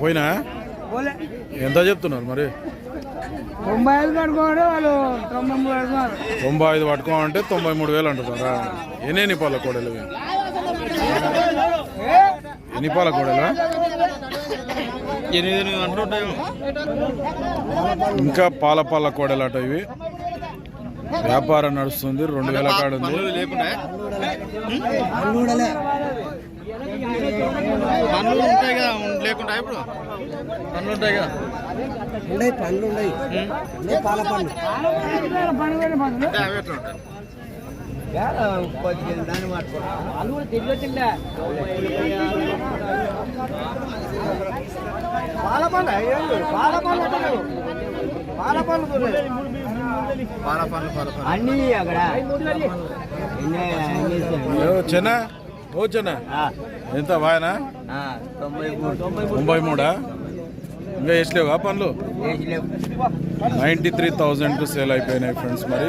పోయినా? ఎంత చెప్తున్నారు మరి? తొంభై ఐదు కట్టుకోండి వాళ్ళు తొంభై మూడు తొంభై ఐదు పట్టుకోమంటే తొంభై మూడు వేలు అంటున్నారా? ఎన్ని కోడలు? ఎన్ని పాల కోడలు ఎనిమిది ఇంకా పాల పాల కోడలు అట ఇవి. వ్యాపారం నడుస్తుంది రెండు వేల కాడ ఉంది పనులు లేకుండా పనులు ఉంటాయి కదా లేకుండా ఇప్పుడు? పనులు ఉంటాయి కదా. ఉన్నాయి పండ్లు ఉన్నాయి అన్ని అక్కడ. ఏ చెన్న ఓ చెన్న. ఎంత తొంభై మూడు. తొంభై మూడా? ఇంకా వేసలేవా పనులు? నైంటీ త్రీ థౌజండ్కి సేల్ అయిపోయినాయి ఫ్రెండ్స్ మరి.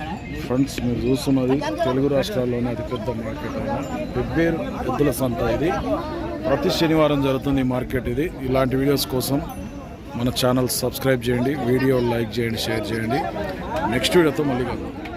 ఫ్రెండ్స్ మీరు చూస్తున్నది తెలుగు రాష్ట్రాల్లోనే అతిపెద్ద మార్కెట్ అయిన. పెబ్బేరు ఎద్దుల సంత ఇది. ప్రతి శనివారం జరుగుతుంది ఈ మార్కెట్ ఇది. ఇలాంటి వీడియోస్ కోసం మన ఛానల్ సబ్స్క్రైబ్ చేయండి వీడియో లైక్ చేయండి షేర్ చేయండి. నెక్స్ట్ వీడియోతో మళ్ళీ కలుగుతాం